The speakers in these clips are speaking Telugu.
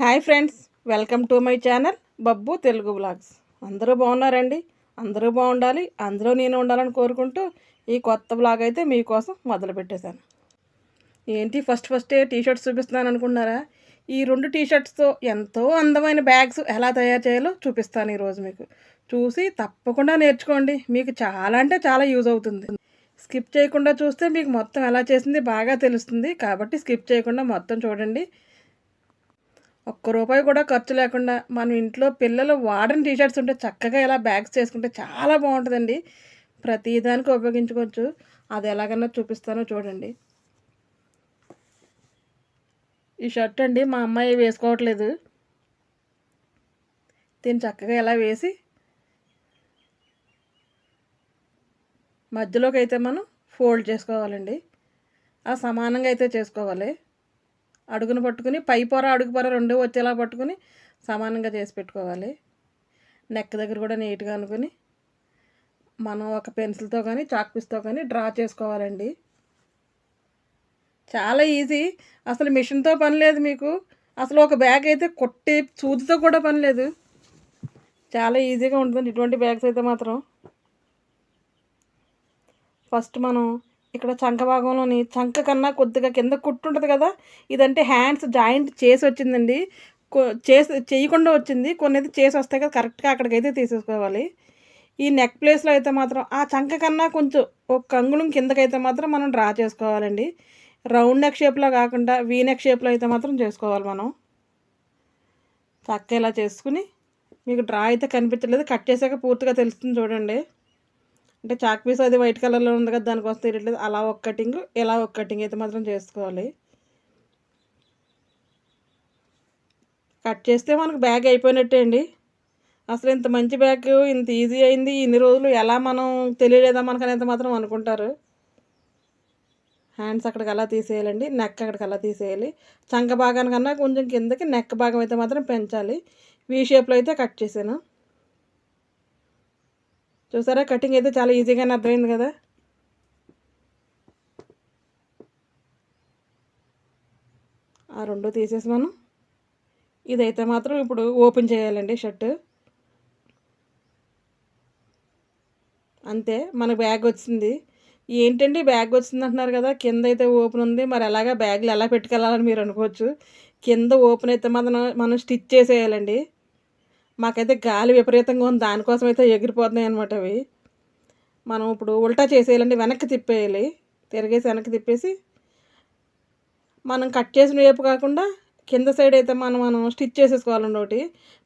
Hi friends welcome to my channel Babbu Telugu blogs అందరూ బాగున్నారండి? అందరూ బాగుండాలి అందరూ నేను ఉండాలని కోరుకుంటూ ఈ కొత్త బ్లాగ్ అయితే మీకోసం మొదలు పెట్టేశాను. ఏంటి ఫస్ట్ ఫస్టే టీ షర్ట్స్ చూపిస్తున్నాను అనుకున్నారా? ఈ రెండు టీ షర్ట్స్తో ఎంతో అందమైన బ్యాగ్స్ ఎలా తయారు చేయాలో చూపిస్తాను ఈరోజు మీకు. చూసి తప్పకుండా నేర్చుకోండి మీకు చాలా అంటే చాలా యూజ్ అవుతుంది. స్కిప్ చేయకుండా చూస్తే మీకు మొత్తం ఎలా చేసింది బాగా తెలుస్తుంది కాబట్టి స్కిప్ చేయకుండా మొత్తం చూడండి. ఒక్క రూపాయి కూడా ఖర్చు లేకుండా మనం ఇంట్లో పిల్లలు వాడని టీషర్ట్స్ ఉంటే చక్కగా ఇలా బ్యాగ్స్ చేసుకుంటే చాలా బాగుంటుందండి. ప్రతిదానికి ఉపయోగించుకోవచ్చు. అది ఎలాగన్నా చూపిస్తానో చూడండి. ఈ షర్ట్ అండి మా అమ్మాయి వేసుకోవట్లేదు. దీన్ని చక్కగా ఇలా వేసి మధ్యలోకి అయితే మనం ఫోల్డ్ చేసుకోవాలండి. ఆ సమానంగా అయితే చేసుకోవాలి. అడుగును పట్టుకుని పై పొర అడుగు పొర రెండు వచ్చేలా పట్టుకుని సమానంగా చేసి పెట్టుకోవాలి. నెక్ దగ్గర కూడా నీట్గా అనుకుని మనం ఒక పెన్సిల్తో కానీ చాక్ పీస్తో కానీ డ్రా చేసుకోవాలండి. చాలా ఈజీ. అసలు మిషన్తో పని లేదు మీకు. అసలు ఒక బ్యాగ్ అయితే కొట్టి సూదితో కూడా పని లేదు. చాలా ఈజీగా ఉంటుంది ఇటువంటి బ్యాగ్స్ అయితే మాత్రం. ఫస్ట్ మనం ఇక్కడ చంక భాగంలోని చంక కన్నా కొద్దిగా కింద కుట్టు ఉంటుంది కదా ఇదంటే హ్యాండ్స్ జాయింట్ చేసి వచ్చిందండి. చేసి చేయకుండా వచ్చింది. కొన్ని అయితే చేసి వస్తాయి కదా కరెక్ట్గా అక్కడికైతే తీసేసుకోవాలి. ఈ నెక్ ప్లేస్లో అయితే మాత్రం ఆ చంక కన్నా కొంచెం ఒక కంగుళం కిందకైతే మాత్రం మనం డ్రా చేసుకోవాలండి. రౌండ్ నెక్ షేప్లో కాకుండా వీ నెక్ షేప్లో అయితే మాత్రం చేసుకోవాలి మనం. చక్క ఇలా చేసుకుని మీకు డ్రా అయితే కనిపించలేదు. కట్ చేసాక పూర్తిగా తెలుస్తుంది చూడండి. అంటే చాక్ పీస్ అది వైట్ కలర్లో ఉంది కదా దానికోసం తిరగట్లేదు అలా ఒక కటింగ్ ఇలా ఒక కటింగ్ అయితే మాత్రం చేసుకోవాలి. కట్ చేస్తే మనకు బ్యాగ్ అయిపోయినట్టే అండి. అసలు ఇంత మంచి బ్యాగ్ ఇంత ఈజీ అయింది ఇన్ని రోజులు ఎలా మనం తెలియలేదా మనకని ఎంత మాత్రం అనుకుంటారు. హ్యాండ్స్ అక్కడికి అలా తీసేయాలండి నెక్ అక్కడికి అలా తీసేయాలి. చంక భాగానికన్నా కొంచెం కిందకి నెక్ భాగం అయితే మాత్రం పెంచాలి. వీ షేప్లో అయితే కట్ చేశాను. చూసారా? కటింగ్ అయితే చాలా ఈజీగానే అర్థమైంది కదా? ఆ రెండు తీసేసి మనం ఇదైతే మాత్రం ఇప్పుడు ఓపెన్ చేయాలండి షర్ట్. అంతే మన బ్యాగ్ వచ్చింది. ఏంటండి బ్యాగ్ వచ్చింది అంటున్నారు కదా? కింద అయితే ఓపెన్ ఉంది. మరి ఎలాగా బ్యాగ్లు ఎలా పెట్టుకెళ్ళాలని మీరు అనుకోవచ్చు. కింద ఓపెన్ అయితే మనం మనం స్టిచ్ చేసేయాలండి. మాకైతే గాలి విపరీతంగా ఉంది. దానికోసం అయితే ఎగిరిపోతున్నాయి అనమాట అవి. మనం ఇప్పుడు ఉల్టా చేసేయాలండి వెనక్కి తిప్పేయాలి. తిరిగేసి వెనక్కి తిప్పేసి మనం కట్ చేసిన వేపు కాకుండా కింద సైడ్ అయితే మనం మనం స్టిచ్ చేసేసుకోవాలండి ఒకటి.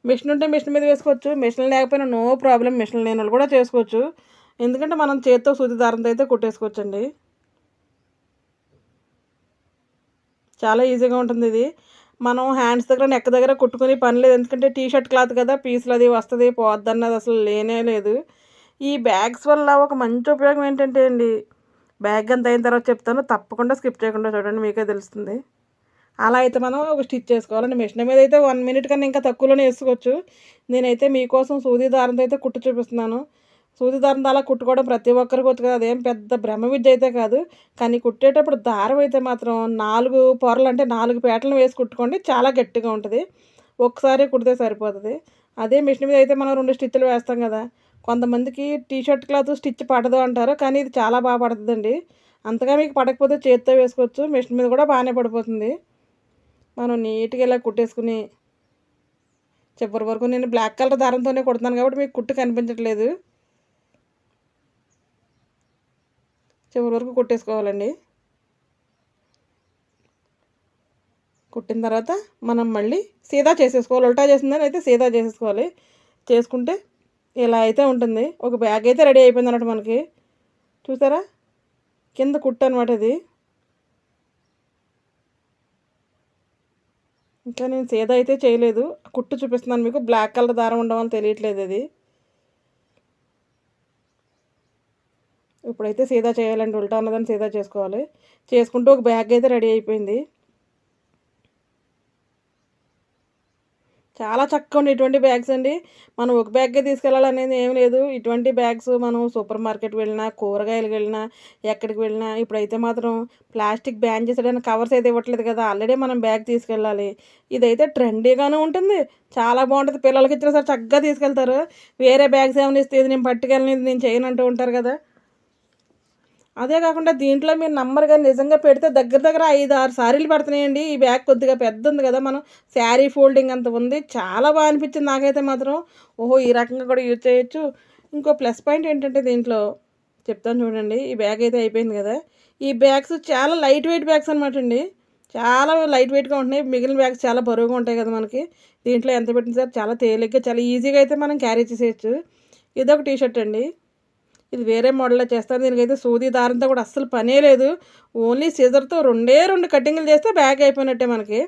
మిషన్ ఉంటే మిషన్ మీద వేసుకోవచ్చు. మిషన్ లేకపోయినా నో ప్రాబ్లం మిషన్ లేని వాళ్ళు కూడా చేసుకోవచ్చు. ఎందుకంటే మనం చేత్తో సూది దారంతో అయితే కుట్టేసుకోవచ్చండి. చాలా ఈజీగా ఉంటుంది ఇది. మనం హ్యాండ్స్ దగ్గర నెక్ దగ్గర కుట్టుకుని పని లేదు. ఎందుకంటే టీ షర్ట్ క్లాత్ కదా పీసులు అది వస్తుంది పోద్ది అన్నది అసలు లేనే లేదు. ఈ బ్యాగ్స్ వల్ల ఒక మంచి ఉపయోగం ఏంటంటే అండి బ్యాగ్ అంత అయిన తర్వాత చెప్తాను. తప్పకుండా స్కిప్ చేయకుండా చూడండి మీకే తెలుస్తుంది. అలా అయితే మనం ఒక స్టిచ్ చేసుకోవాలండి. మిషన్ మీద అయితే వన్ మినిట్ కన్నా ఇంకా తక్కువలోనే వేసుకోవచ్చు. నేనైతే మీకోసం సూది దారంతో అయితే కుట్టు చూపిస్తున్నాను. సూది దారం అలా కుట్టుకోవడం ప్రతి ఒక్కరికి వచ్చు కదా అదేం పెద్ద బ్రహ్మ విద్య అయితే కాదు. కానీ కుట్టేటప్పుడు దారం అయితే మాత్రం నాలుగు పొరలు అంటే నాలుగు పేటలను వేసి కుట్టుకోండి చాలా గట్టిగా ఉంటుంది. ఒకసారి కుడితే సరిపోతుంది. అదే మిషన్ మీద అయితే మనం రెండు స్టిచ్లు వేస్తాం కదా. కొంతమందికి టీ షర్ట్ క్లాత్ స్టిచ్ పడదు అంటారు కానీ ఇది చాలా బాగా పడుతుందండి. అంతగా మీకు పడకపోతే చేతితో వేసుకోవచ్చు మిషన్ మీద కూడా బాగానే పడిపోతుంది. మనం నీట్గా ఇలా కుట్టేసుకుని చివరి వరకు నేను బ్లాక్ కలర్ దారంతోనే కుడుతున్నాను కాబట్టి మీకు కుట్టు కనిపించట్లేదు. చివరి వరకు కుట్టేసుకోవాలండి. కుట్టిన తర్వాత మనం మళ్ళీ సీదా చేసేసుకోవాలి. ఉల్టా చేసిందని అయితే సీదా చేసేసుకోవాలి. చేసుకుంటే ఇలా అయితే ఉంటుంది. ఒక బ్యాగ్ అయితే రెడీ అయిపోయింది అన్నట్టు మనకి. చూసారా? కింద కుట్టు అనమాట ఇది. ఇంకా నేను సీదా అయితే చేయలేదు. కుట్టు చూపిస్తున్నాను మీకు. బ్లాక్ కలర్ దారం ఉండమని తెలియట్లేదు అది ఇప్పుడైతే సీదా చేయాలండి ఉల్టా ఉన్నదని సీదా చేసుకోవాలి. చేసుకుంటూ ఒక బ్యాగ్ అయితే రెడీ అయిపోయింది. చాలా చక్కగా ఉండే ఇటువంటి బ్యాగ్స్ అండి. మనం ఒక బ్యాగ్గా తీసుకెళ్ళాలనేది ఏం లేదు. ఇటువంటి బ్యాగ్స్ మనం సూపర్ మార్కెట్ వెళ్ళినా కూరగాయలకు వెళ్ళినా ఎక్కడికి వెళ్ళినా ఇప్పుడైతే మాత్రం ప్లాస్టిక్ బ్యాన్ చేసేయడానికి కవర్స్ అయితే ఇవ్వట్లేదు కదా ఆల్రెడీ మనం బ్యాగ్ తీసుకెళ్ళాలి. ఇదైతే ట్రెండీగానే ఉంటుంది. చాలా బాగుంటుంది. పిల్లలకి ఇచ్చిన సరే చక్కగా తీసుకెళ్తారు. వేరే బ్యాగ్స్ ఏమైనా ఇస్తే ఇది నేను పట్టుకెళ్ళని నేను చేయను అంటూ ఉంటారు కదా. అదే కాకుండా దీంట్లో మీరు నంబర్గా నిజంగా పెడితే దగ్గర దగ్గర ఐదు ఆరు సారీలు పడుతున్నాయండి. ఈ బ్యాగ్ కొద్దిగా పెద్ద ఉంది కదా మనం శారీ ఫోల్డింగ్ అంత ఉంది. చాలా బాగా అనిపించింది నాకైతే మాత్రం. ఓహో ఈ రకంగా కూడా యూజ్ చేయొచ్చు. ఇంకో ప్లస్ పాయింట్ ఏంటంటే దీంట్లో చెప్తాను చూడండి. ఈ బ్యాగ్ అయితే అయిపోయింది కదా. ఈ బ్యాగ్స్ చాలా లైట్ వెయిట్ బ్యాగ్స్ అనమాట అండి. చాలా లైట్ వెయిట్గా ఉంటున్నాయి. మిగిలిన బ్యాగ్స్ చాలా బరువుగా ఉంటాయి కదా మనకి. దీంట్లో ఎంత పెట్టిన సార్ చాలా తేలిగ్గా చాలా ఈజీగా అయితే మనం క్యారీ చేసేయచ్చు. ఇదొక టీ షర్ట్ అండి. ఇది వేరే మోడల్లో చేస్తారు. దీనికైతే సూది దారంతో కూడా అస్సలు పనే లేదు. ఓన్లీ సీజర్తో రెండే రెండు కటింగ్లు చేస్తే బ్యాగ్ అయిపోయినట్టే మనకి.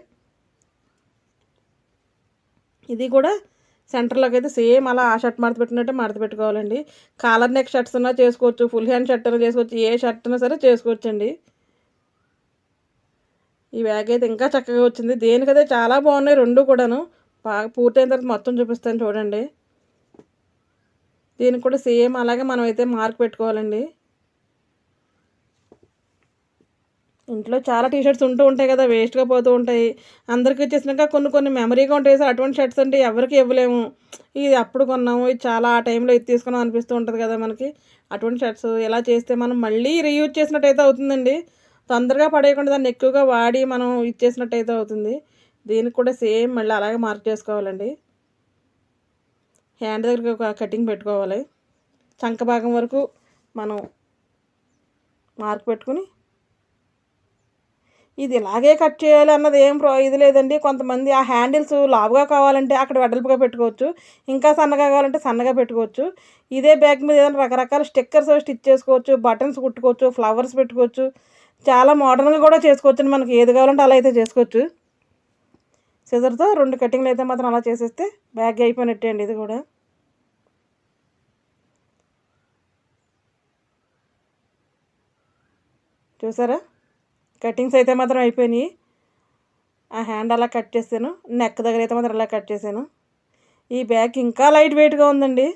ఇది కూడా సెంటర్లోకి అయితే సేమ్ అలా ఆ షర్ట్ మడత పెట్టినట్టే మడత పెట్టుకోవాలండి. కాలర్ నెక్ షర్ట్స్ ఉన్నా చేసుకోవచ్చు ఫుల్ హ్యాండ్ షర్ట్ అయినా చేసుకోవచ్చు ఏ షర్ట్ అయినా సరే చేసుకోవచ్చండి. ఈ బ్యాగ్ అయితే ఇంకా చక్కగా వచ్చింది. దేనికైతే చాలా బాగున్నాయి రెండు కూడాను. బాగా పూర్తయిన తర్వాత మొత్తం చూపిస్తాను చూడండి. దీనికి కూడా సేమ్ అలాగే మనం అయితే మార్క్ పెట్టుకోవాలండి. ఇంట్లో చాలా టీ షర్ట్స్ ఉంటూ ఉంటాయి కదా వేస్ట్గా పోతూ ఉంటాయి. అందరికీ వచ్చేసినాక కొన్ని కొన్ని మెమరీగా ఉంటాయి సార్. అటువంటి షర్ట్స్ అంటే ఎవరికి ఇవ్వలేము. ఇది అప్పుడు కొన్నాము ఇది చాలా ఆ టైంలో ఇది తీసుకున్నాం అనిపిస్తూ ఉంటుంది కదా మనకి. అటువంటి షర్ట్స్ ఎలా చేస్తే మనం మళ్ళీ రీయూజ్ చేసినట్టయితే అవుతుందండి. తొందరగా పడేయకుండా దాన్ని ఎక్కువగా వాడి మనం ఇచ్చేసినట్టయితే అవుతుంది. దీనికి కూడా సేమ్ మళ్ళీ అలాగే మార్క్ చేసుకోవాలండి. హ్యాండ్ దగ్గరికి ఒక కటింగ్ పెట్టుకోవాలి. చంక భాగం వరకు మనం మార్క్ పెట్టుకుని ఇది ఇలాగే కట్ చేయాలి అన్నది ఏం ప్రో ఇది లేదండి. కొంతమంది ఆ హ్యాండిల్స్ లావుగా కావాలంటే అక్కడ వెడల్పుగా పెట్టుకోవచ్చు. ఇంకా సన్నగా కావాలంటే సన్నగా పెట్టుకోవచ్చు. ఇదే బ్యాగ్ మీద ఏదైనా రకరకాల స్టిక్కర్స్ స్టిచ్ చేసుకోవచ్చు బటన్స్ కుట్టుకోవచ్చు ఫ్లవర్స్ పెట్టుకోవచ్చు. చాలా మోడర్న్గా కూడా చేసుకోవచ్చు మనకి. ఏది కావాలంటే అలా అయితే చేసుకోవచ్చు. సిజర్తో రెండు కటింగ్లు అయితే మాత్రం అలా చేసేస్తే బ్యాగ్ అయిపోయినట్టే అండి ఇది కూడా. చూసారా? కటింగ్స్ అయితే మాత్రం అయిపోయినాయి. ఆ హ్యాండ్ అలా కట్ చేశాను. నెక్ దగ్గర అయితే మాత్రం అలా కట్ చేశాను. ఈ బ్యాగ్ ఇంకా లైట్ వెయిట్గా ఉందండి.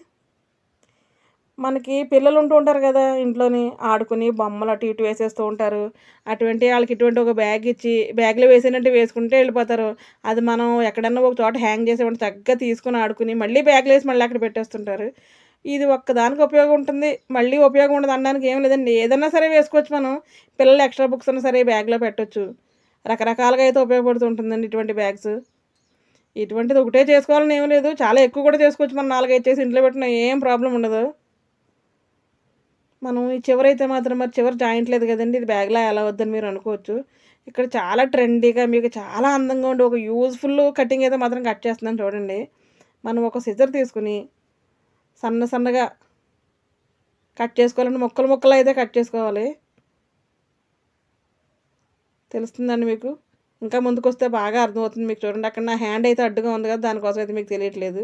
మనకి పిల్లలు ఉంటూ ఉంటారు కదా ఇంట్లోని ఆడుకుని బొమ్మలు అటు ఇటు వేసేస్తూ ఉంటారు. అటువంటి వాళ్ళకి ఇటువంటి ఒక బ్యాగ్ ఇచ్చి బ్యాగ్లో వేసినట్టు వేసుకుంటే వెళ్ళిపోతారు. అది మనం ఎక్కడన్నా ఒక చోట హ్యాంగ్ చేసేవాడిని చక్కగా తీసుకుని ఆడుకుని మళ్ళీ బ్యాగ్లో వేసి మళ్ళీ అక్కడ పెట్టేస్తుంటారు. ఇది ఒక్కదానికి ఉపయోగం ఉంటుంది. మళ్ళీ ఉపయోగం ఉండదు అనడానికి ఏం లేదండి. ఏదన్నా సరే వేసుకోవచ్చు మనం. పిల్లలు ఎక్స్ట్రా బుక్స్ అన్నా సరే బ్యాగ్లో పెట్టవచ్చు రకరకాలుగా అయితే ఉపయోగపడుతుంటుందండి ఇటువంటి బ్యాగ్స్. ఇటువంటిది ఒకటే చేసుకోవాలని ఏం లేదు. చాలా ఎక్కువ కూడా చేసుకోవచ్చు. మనం నాలుగైదు చేసి ఇంట్లో పెట్టిన ఏం ప్రాబ్లం ఉండదు. మనం ఈ చివరైతే మాత్రం మరి చివరి జాయింట్ లేదు కదండి. ఇది బ్యాగ్లో ఎలా వద్దని మీరు అనుకోవచ్చు. ఇక్కడ చాలా ట్రెండీగా మీకు చాలా అందంగా ఉండి ఒక యూజ్ఫుల్ కటింగ్ అయితే మాత్రం కట్ చేస్తున్నాను చూడండి. మనం ఒక సిజర్ తీసుకుని సన్న సన్నగా కట్ చేసుకోవాలంటే ముక్కలు ముక్కలు అయితే కట్ చేసుకోవాలి. తెలుస్తుందండి మీకు? ఇంకా ముందుకు వస్తే బాగా అర్థమవుతుంది మీకు చూడండి. అక్కడ నా హ్యాండ్ అయితే అడ్డుగా ఉంది కదా దానికోసం అయితే మీకు తెలియట్లేదు.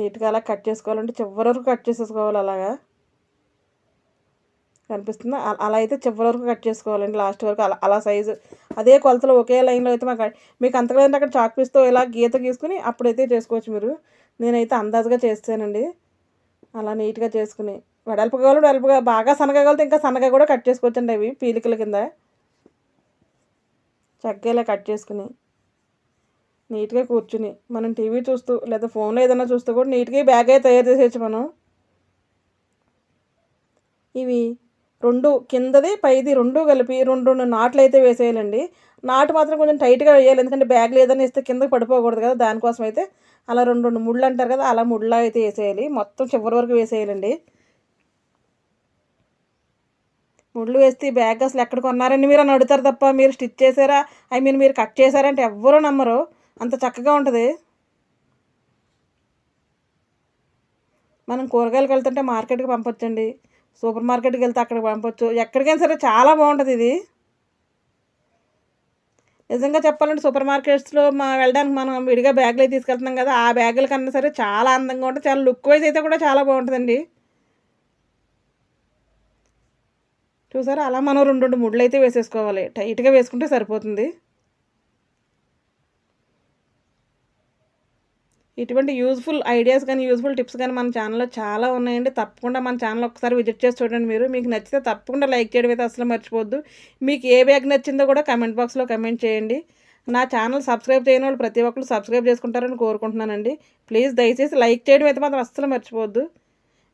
నీట్గా అలా కట్ చేసుకోవాలంటే చివరి వరకు కట్ చేసేసుకోవాలి అలాగా? కనిపిస్తుంది? అలా అయితే చివరి వరకు కట్ చేసుకోవాలండి లాస్ట్ వరకు అలా అలా సైజు. అదే కొలతలు ఒకే లైన్లో అయితే మాకు మీకు అంతకలేదంటే అక్కడ చాక్ పీస్తో ఇలా గీత గీసుకుని అప్పుడైతే చేసుకోవచ్చు మీరు. నేనైతే అందాజుగా చేస్తానండి. అలా నీట్గా చేసుకుని. వెడల్పు కావాలి వెడల్పుగా బాగా సన్నగా కావాలి ఇంకా సన్నగా కూడా కట్ చేసుకోవచ్చండి అవి పీలికల కింద. చక్కగా కట్ చేసుకుని. నీట్గా కూర్చుని మనం టీవీ చూస్తూ లేదా ఫోన్లో ఏదైనా చూస్తూ కూడా నీట్గా బ్యాగ్ అయితే తయారు చేసేయచ్చు మనం. ఇవి రెండు కిందది పైది రెండు కలిపి రెండు రెండు నాట్లు అయితే వేసేయాలండి. నాటు మాత్రం కొంచెం టైట్గా వేయాలి. ఎందుకంటే బ్యాగ్ లేదని ఇస్తే కిందకి పడిపోకూడదు కదా దానికోసం అయితే అలా రెండు రెండు ముళ్ళు అంటారు కదా అలా ముళ్ళ అయితే వేసేయాలి. మొత్తం చివరి వరకు వేసేయాలండి. ముళ్ళు వేస్తే బ్యాగ్ అసలు ఎక్కడ కొన్నారని మీరు అని అడుగుతారు తప్ప మీరు స్టిచ్ చేశారా? ఐ మీన్ మీరు కట్ చేశారంటే ఎవ్వరూ నమ్మరు. అంత చక్కగా ఉంటుంది. మనం కూరగాయలకు వెళ్తుంటే మార్కెట్కి పంపొచ్చండి. సూపర్ మార్కెట్కి వెళ్తే అక్కడికి పంపొచ్చు. ఎక్కడికైనా సరే చాలా బాగుంటుంది ఇది. నిజంగా చెప్పాలంటే సూపర్ మార్కెట్స్లో మా వెళ్ళడానికి మనం విడిగా బ్యాగులు అయితే తీసుకెళ్తున్నాం కదా ఆ బ్యాగుల కన్నా సరే చాలా అందంగా ఉంటుంది. చాలా లుక్ వైజ్ అయితే కూడా చాలా బాగుంటుందండి. చూసారా? అలా మనం రెండు రెండు ముడ్లు అయితే వేసేసుకోవాలి. టైట్గా వేసుకుంటే సరిపోతుంది. ఇటువంటి యూజ్ఫుల్ ఐడియాస్ కానీ యూజ్ఫుల్ టిప్స్ కానీ మన ఛానల్లో చాలా ఉన్నాయండి. తప్పకుండా మన ఛానల్ ఒకసారి విజిట్ చేసి చూడండి మీరు. మీకు నచ్చితే తప్పకుండా లైక్ చేయడం అయితే అసలు మర్చిపోద్దు మీకు ఏ బ్యాగ్ నచ్చిందో కూడా కమెంట్ బాక్స్లో కమెంట్ చేయండి. నా ఛానల్ సబ్స్క్రైబ్ చేయని వాళ్ళు ప్రతి ఒక్కరు సబ్స్క్రైబ్ చేసుకుంటారని కోరుకుంటున్నానండి. ప్లీజ్ దయచేసి లైక్ చేయడం అయితే మాత్రం అస్సలు మర్చిపోద్దు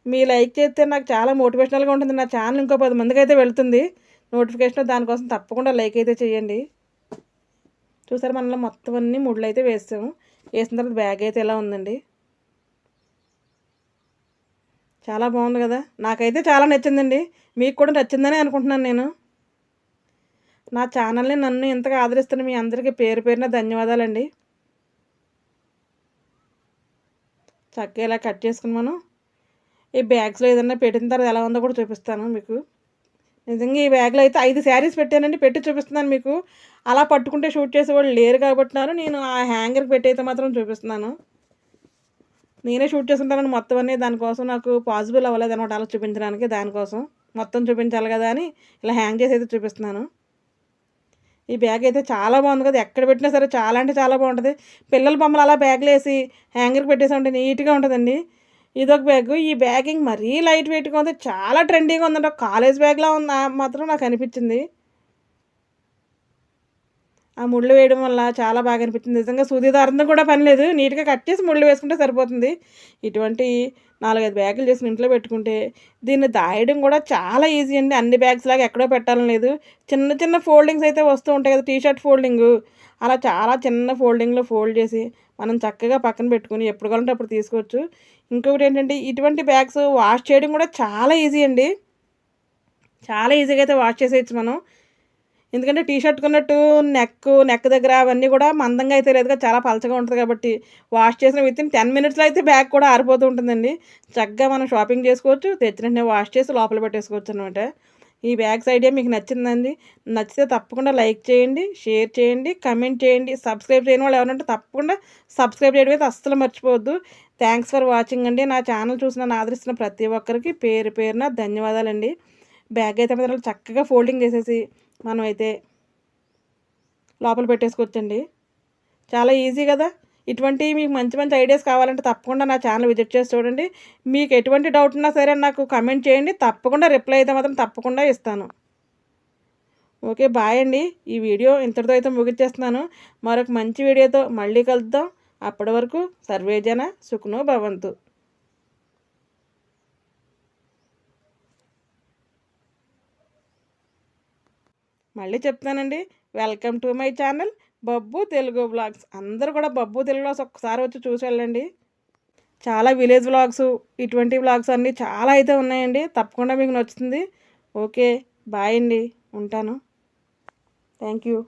మీ లైక్ చేస్తే నాకు చాలా మోటివేషనల్గా ఉంటుంది. నా ఛానల్ ఇంకో పది మందికి అయితే వెళ్తుంది. నోటిఫికేషన్ దానికోసం తప్పకుండా లైక్ అయితే చేయండి. చూసారు మనలో మొత్తం అన్నీ ముళ్ళు అయితే వేస్తాము వేసిన తర్వాత బ్యాగ్ అయితే ఎలా ఉందండి? చాలా బాగుంది కదా? నాకైతే చాలా నచ్చిందండి. మీకు కూడా నచ్చిందని అనుకుంటున్నాను నేను. నా ఛానల్ని నన్ను ఇంతగా ఆదరిస్తున్న మీ అందరికీ పేరు పేరున ధన్యవాదాలండి. చక్కగా ఇలా కట్ చేసుకుని మనం ఈ బ్యాగ్స్లో ఏదన్నా పెట్టిన తర్వాత ఎలా ఉందో కూడా చూపిస్తాను మీకు. నిజంగా ఈ బ్యాగ్లో అయితే ఐదు శారీస్ పెట్టానండి. పెట్టి చూపిస్తున్నాను మీకు. అలా పట్టుకుంటే షూట్ చేసేవాళ్ళు లేరు కాబట్టి నేను ఆ హ్యాంగర్కి పెట్టయితే మాత్రం చూపిస్తున్నాను. నేనే షూట్ చేస్తుంటానని మొత్తం అన్నీ దానికోసం నాకు పాసిబుల్ అవ్వలేదు అనమాట అలా చూపించడానికి. దానికోసం మొత్తం చూపించాలి కదా అని ఇలా హ్యాంగ్ చేసి అయితే చూపిస్తున్నాను. ఈ బ్యాగ్ అయితే చాలా బాగుంది కదా. ఎక్కడ పెట్టినా సరే చాలా అంటే చాలా బాగుంటుంది. పిల్లల బొమ్మలు అలా బ్యాగ్లు వేసి హ్యాంగర్కి పెట్టేసి ఉంటే నీట్గా ఉంటుందండి. ఇదొక బ్యాగ్. ఈ బ్యాగింగ్ మరీ లైట్ వెయిట్గా ఉంది. చాలా ట్రెండీగా ఉందంట. కాలేజ్ బ్యాగ్లా ఉంది మాత్రం నాకు అనిపించింది. ఆ ముళ్ళు వేయడం వల్ల చాలా బాగా అనిపించింది. నిజంగా సూది దారంతో కూడా పని లేదు. నీట్గా కట్ చేసి ముళ్ళు వేసుకుంటే సరిపోతుంది. ఇటువంటి నాలుగైదు బ్యాగులు చేసి ఇంట్లో పెట్టుకుంటే దీన్ని దాయడం కూడా చాలా ఈజీ అండి. అన్ని బ్యాగ్స్ లాగా ఎక్కడో పెట్టాలని లేదు. చిన్న చిన్న ఫోల్డింగ్స్ అయితే వస్తూ ఉంటాయి కదా. T shirt folding. అలా చాలా చిన్న ఫోల్డింగ్లో ఫోల్డ్ చేసి మనం చక్కగా పక్కన పెట్టుకుని ఎప్పుడు కావాలంటే అప్పుడు తీసుకోవచ్చు. ఇంకొకటి ఏంటంటే ఇటువంటి బ్యాగ్స్ వాష్ చేయడం కూడా చాలా ఈజీ అండి. చాలా ఈజీగా అయితే వాష్ చేసేయచ్చు మనం. ఎందుకంటే టీ షర్ట్ కొన్నట్టు నెక్ నెక్ దగ్గర అవన్నీ కూడా మందంగా అయితే లేదుగా చాలా పలచగా ఉంటుంది కాబట్టి వాష్ చేసిన విత్ ఇన్ టెన్ మినిట్స్లో అయితే బ్యాగ్ కూడా ఆరిపోతూ ఉంటుందండి. చక్కగా మనం షాపింగ్ చేసుకోవచ్చు తెచ్చినట్టునే వాష్ చేసి లోపల పెట్టేసుకోవచ్చు అనమాట ఈ బ్యాగ్స్ ఐడియా మీకు నచ్చిందండి. నచ్చితే తప్పకుండా లైక్ చేయండి షేర్ చేయండి కమెంట్ చేయండి. సబ్స్క్రైబ్ చేయని వాళ్ళు ఎవరంటే తప్పకుండా సబ్స్క్రైబ్ చేయడం అయితే అస్సలు మర్చిపోవద్దు. థ్యాంక్స్ ఫర్ వాచింగ్ అండి. నా ఛానల్ చూసిన ఆదరిస్తున్న ప్రతి ఒక్కరికి పేరు పేరున ధన్యవాదాలండి. బ్యాగ్ అయితే మాత్రం చక్కగా ఫోల్డింగ్ చేసేసి మనం అయితే లోపల పెట్టేసుకోవచ్చండి. చాలా ఈజీ కదా? ఇటువంటి మీకు మంచి మంచి ఐడియాస్ కావాలంటే తప్పకుండా నా ఛానల్ విజిట్ చేసి చూడండి. మీకు ఎటువంటి డౌట్ ఉన్నా సరే నాకు కమెంట్ చేయండి. తప్పకుండా రిప్లై అయితే మాత్రం తప్పకుండా ఇస్తాను. ఓకే బాయ్ అండి. ఈ వీడియో ఇంతటితో అయితే ముగించేస్తున్నాను మరొక మంచి వీడియోతో మళ్ళీ కలుద్దాం. అప్పటి వరకు సర్వేజన సుఖనో భవంతు. మళ్ళీ చెప్తానండి. Welcome to my channel. Babbu Telugu blogs. అందరూ కూడా బబ్బు తెలుగు బ్లాగ్స్ ఒక్కసారి వచ్చి చూసి వెళ్ళండి. చాలా విలేజ్ బ్లాగ్స్ ఇటువంటి బ్లాగ్స్ అన్నీ చాలా అయితే ఉన్నాయండి. తప్పకుండా మీకు నచ్చుతుంది. ఓకే బాయ్ అండి. ఉంటాను. Thank you.